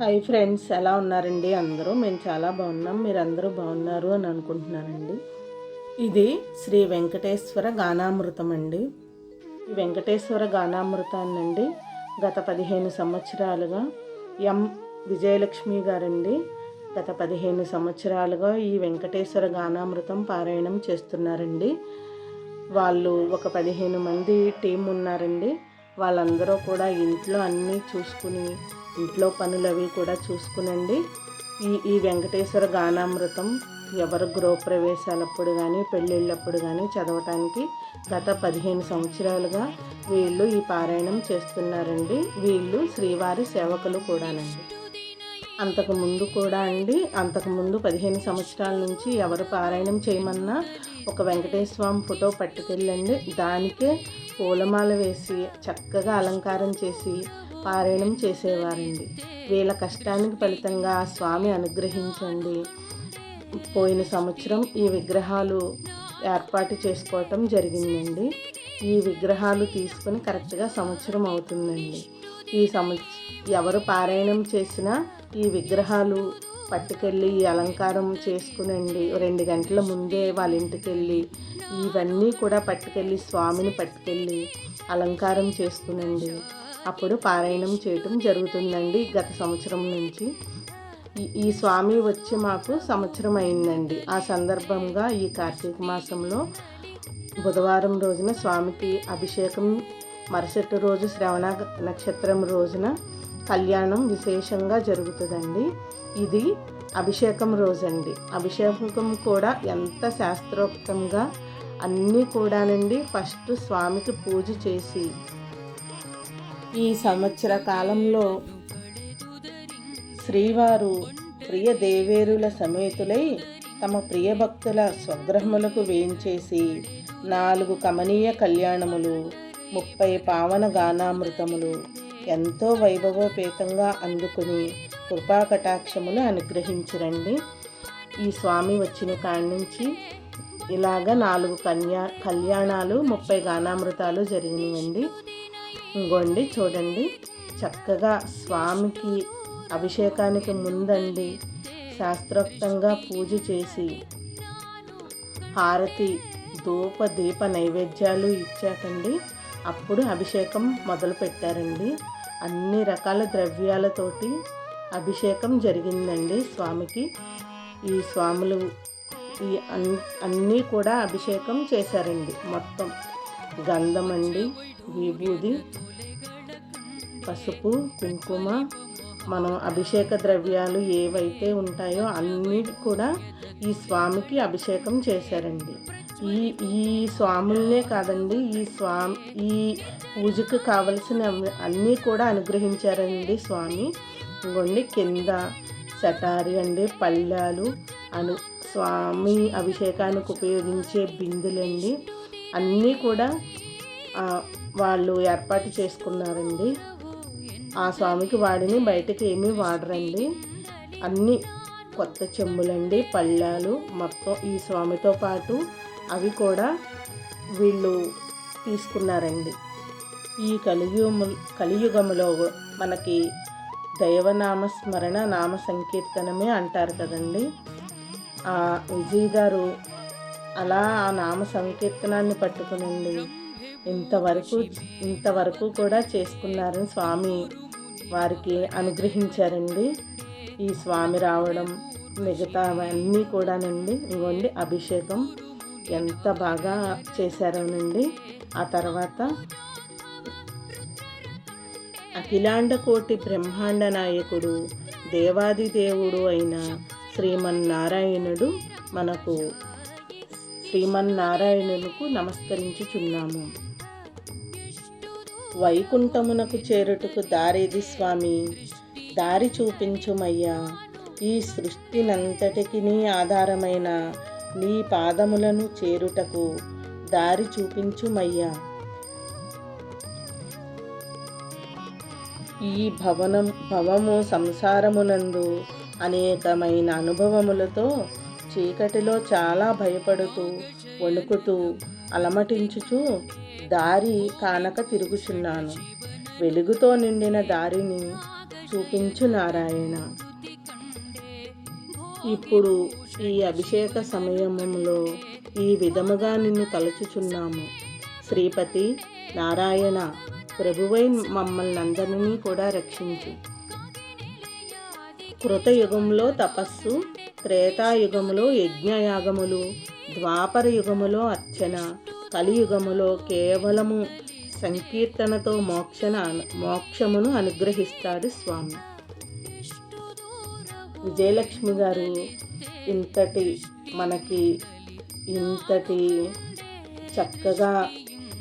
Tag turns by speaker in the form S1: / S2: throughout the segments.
S1: Hi friends ఎలా ఉన్నారండి అందరూ? మేము చాలా బాగున్నాం. మీరు అందరూ బాగున్నారు అని అనుకుంటున్నానండి. ఇది శ్రీ వెంకటేశ్వర గానామృతం అండి. ఈ వెంకటేశ్వర గానామృతాన్నండి గత పదిహేను సంవత్సరాలుగా ఎం విజయలక్ష్మి గారండి. గత పదిహేను సంవత్సరాలుగా ఈ వెంకటేశ్వర గానామృతం పారాయణం చేస్తున్నారండి. వాళ్ళు ఒక పదిహేను మంది టీం ఉన్నారండి. వాళ్ళందరూ కూడా ఇంట్లో అన్నీ చూసుకుని ఇంట్లో పనులు అవి కూడా చూసుకునండి. ఈ ఈ వెంకటేశ్వర గానామృతం ఎవరు గృహప్రవేశాలప్పుడు కానీ పెళ్ళిళ్ళప్పుడు కానీ చదవటానికి గత పదిహేను సంవత్సరాలుగా వీళ్ళు ఈ పారాయణం చేస్తున్నారండి. వీళ్ళు శ్రీవారి సేవకులు కూడానండి. అంతకు ముందు కూడా అండి అంతకు ముందు పదిహేను సంవత్సరాల నుంచి ఎవరు పారాయణం చేయమన్నా ఒక వెంకటేశ్వర స్వామి ఫోటో పట్టుకెళ్ళండి. దానికే పూలమాల వేసి చక్కగా అలంకారం చేసి పారాయణం చేసేవారండి. వీళ్ళ కష్టానికి ఫలితంగా ఆ స్వామి అనుగ్రహించండి. పోయిన సంవత్సరం ఈ విగ్రహాలు ఏర్పాటు చేసుకోవటం జరిగిందండి. ఈ విగ్రహాలు తీసుకుని కరెక్ట్గా సంవత్సరం అవుతుందండి. ఈ సంవత్సరం ఎవరు పారాయణం చేసినా ఈ విగ్రహాలు పట్టుకెళ్ళి ఈ అలంకారం చేసుకునండి. రెండు గంటల ముందే వాళ్ళ ఇంటికి వెళ్ళి ఇవన్నీ కూడా పట్టుకెళ్ళి స్వామిని పట్టుకెళ్ళి అలంకారం చేసుకునండి. అప్పుడు పారాయణం చేయటం జరుగుతుందండి గత సంవత్సరం నుంచి. ఈ స్వామి వచ్చి మాకు సంవత్సరం అయిందండి. ఆ సందర్భంగా ఈ కార్తీక మాసంలో బుధవారం రోజున స్వామికి అభిషేకం మరుసటి రోజు శ్రవణ నక్షత్రం రోజున కళ్యాణం విశేషంగా జరుగుతుందండి. ఇది అభిషేకం రోజండి. అభిషేకం కూడా ఎంత శాస్త్రోక్తంగా అన్నీ కూడానండి. ఫస్ట్ స్వామికి పూజ చేసి ఈ సంవత్సర కాలంలో శ్రీవారు ప్రియ దేవేరుల సమేతులై తమ ప్రియ భక్తుల స్వగ్రహములకు వేయించేసి నాలుగు కమనీయ కళ్యాణములు ముప్పై పావన గానామృతములు ఎంతో వైభవోపేతంగా అందుకుని కృపాకటాక్షములు అనుగ్రహించరండి. ఈ స్వామి వచ్చిన కాడి నుంచి ఇలాగ నాలుగు కన్యా కళ్యాణాలు ముప్పై గానామృతాలు జరిగినాయండి ఇంకోండి చూడండి. చక్కగా స్వామికి అభిషేకానికి ముందండి శాస్త్రోక్తంగా పూజ చేసి హారతి ధూప దీప నైవేద్యాలు ఇచ్చాకండి. అప్పుడు అభిషేకం మొదలు పెట్టారండి. అన్ని రకాల ద్రవ్యాలతోటి అభిషేకం జరిగిందండి స్వామికి. ఈ స్వాములు ఈ అన్నీ కూడా అభిషేకం చేశారండి మొత్తం. గంధం అండి విభూది పసుపు కుంకుమ. మనం అభిషేక ద్రవ్యాలు ఏవైతే ఉంటాయో అన్నీ కూడా ఈ స్వామికి అభిషేకం చేశారండి. ఈ ఈ స్వాములనే కాదండి ఈ స్వామి ఈ పూజకు కావలసిన అన్నీ కూడా అనుగ్రహించారండి స్వామి. ఇంకోండి కింద చటారి అండి పళ్ళాలు అను స్వామి అభిషేకానికి ఉపయోగించే బిందులండి. అన్నీ కూడా వాళ్ళు ఏర్పాటు చేసుకున్నారండి. ఆ స్వామికి వాడిని బయటకి ఏమీ వాడరండి. అన్నీ కొత్త చెంబులండి పళ్ళాలు మొత్తం ఈ స్వామితో పాటు అవి కూడా వీళ్ళు తీసుకున్నారండి. ఈ కలియుగము కలియుగములో మనకి దైవనామస్మరణ నామ సంకీర్తనమే అంటారు కదండి. విజయ్ గారు అలా ఆ నామ సంకీర్తనాన్ని పట్టుకునండి. ఇంతవరకు ఇంతవరకు కూడా చేసుకున్నారని స్వామి వారికి అనుగ్రహించారండి. ఈ స్వామి రావడం మిగతా అవన్నీ కూడానండి. ఇవ్వండి అభిషేకం ఎంత బాగా చేశారోనండి. ఆ తర్వాత అఖిలాండ కోటి బ్రహ్మాండ నాయకుడు దేవాది దేవుడు అయిన శ్రీమన్నారాయణుడు మనకు శ్రీమన్నారాయణులకు నమస్కరించుచున్నాము. వైకుంఠమునకు చేరుటకు దారేది స్వామి దారి చూపించుమయ్యా. ఈ సృష్టినంతటికి ఆధారమైన నీ పాదములను చేరుటకు దారి చూపించుమయ్యా. ఈ భవనం భవము సంసారమునందు అనేకమైన అనుభవములతో చీకటిలో చాలా భయపడుతూ వణుకుతూ అలమటించుచూ దారి కానక తిరుగుచున్నాను. వెలుగుతో నిండిన దారిని చూపించు నారాయణ. ఇప్పుడు ఈ అభిషేక సమయంలో ఈ విధముగా నిన్ను తలుచుచున్నాము. శ్రీపతి నారాయణ ప్రభువై మమ్మల్ని అందరినీ కూడా రక్షించు. కృతయుగంలో తపస్సు త్రేతాయుగములో యజ్ఞయాగములు ద్వాపర యుగములో అర్చన కలియుగములో కేవలము సంకీర్తనతో మోక్షన మోక్షమును అనుగ్రహిస్తాడు స్వామి. విజయలక్ష్మి గారు ఇంతటి మనకి ఇంతటి చక్కగా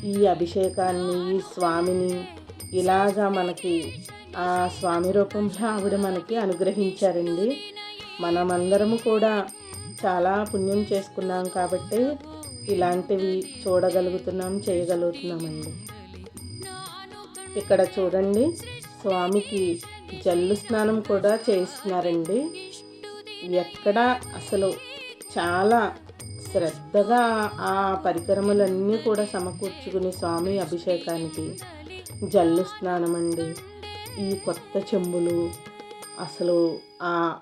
S1: ఈ అభిషేకాన్ని ఈ స్వామిని ఇలాగా మనకి ఆ స్వామి రూపంలో ఆవిడ మనకి అనుగ్రహించారండి. మనమందరము కూడా చాలా పుణ్యం చేసుకున్నాం కాబట్టి ఇలాంటివి చూడగలుగుతున్నాం చేయగలుగుతున్నామండి. ఇక్కడ చూడండి స్వామికి జల్లు స్నానం కూడా చేస్తున్నారండి. ఎక్కడ అసలు చాలా శ్రద్ధగా ఆ పరికరములన్నీ కూడా సమకూర్చుకుని స్వామి అభిషేకానికి జల్లు స్నానం అండి ఈ కొత్త చెంబులు అసలు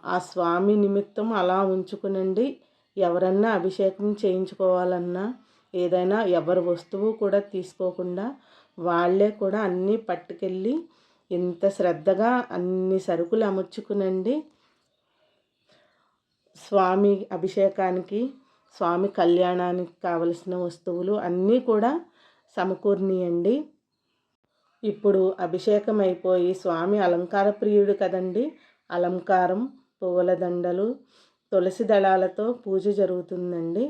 S1: ఆ స్వామి నిమిత్తం అలా ఉంచుకునండి. ఎవరన్నా అభిషేకం చేయించుకోవాలన్నా ఏదైనా ఎవరి వస్తువు కూడా తీసుకోకుండా వాళ్ళే కూడా అన్నీ పట్టుకెళ్ళి ఇంత శ్రద్ధగా అన్ని సరుకులు అమర్చుకునండి. స్వామి అభిషేకానికి స్వామి కళ్యాణానికి కావలసిన వస్తువులు అన్నీ కూడా సమకూర్నియండి. ఇప్పుడు అభిషేకం అయిపోయి స్వామి అలంకార ప్రియుడు కదండి. అలంకారం పువ్వుల దండలు తులసి దళాలతో పూజ జరుగుతుందండి.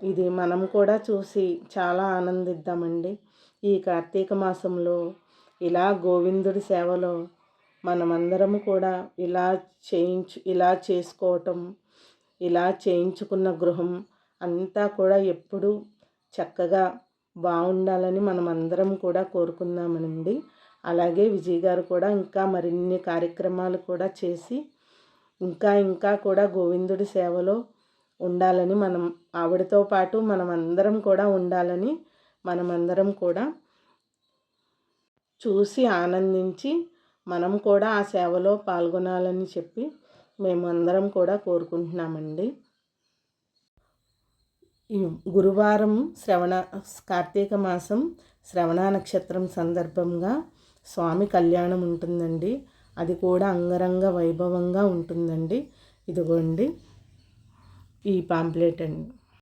S1: ఇది మనం కూడా చూసి చాలా ఆనందిద్దామండి. ఈ కార్తీక మాసంలో ఇలా గోవిందుడి సేవలో మనమందరం కూడా ఇలా చేయించు ఇలా చేసుకోవటం ఇలా చేయించుకున్న గృహం అంతా కూడా ఎప్పుడూ చక్కగా బాగుండాలని మనం అందరం కూడా కోరుకుందామనండి. అలాగే విజయ్ గారు కూడా ఇంకా మరిన్ని కార్యక్రమాలు కూడా చేసి ఇంకా ఇంకా కూడా గోవిందుడి సేవలో ఉండాలని మనం ఆవిడతో పాటు మనం అందరం కూడా ఉండాలని మనమందరం కూడా చూసి ఆనందించి మనం కూడా ఆ సేవలో పాల్గొనాలని చెప్పి మేము అందరం కూడా కోరుకుంటున్నామండి. ఈ గురువారం శ్రవణ కార్తీక మాసం శ్రవణ నక్షత్రం సందర్భంగా స్వామి కళ్యాణం ఉంటుందండి. అది కూడా అంగరంగ వైభవంగా ఉంటుందండి. ఇదిగోండి ఈ పాంప్లెట్ అండి.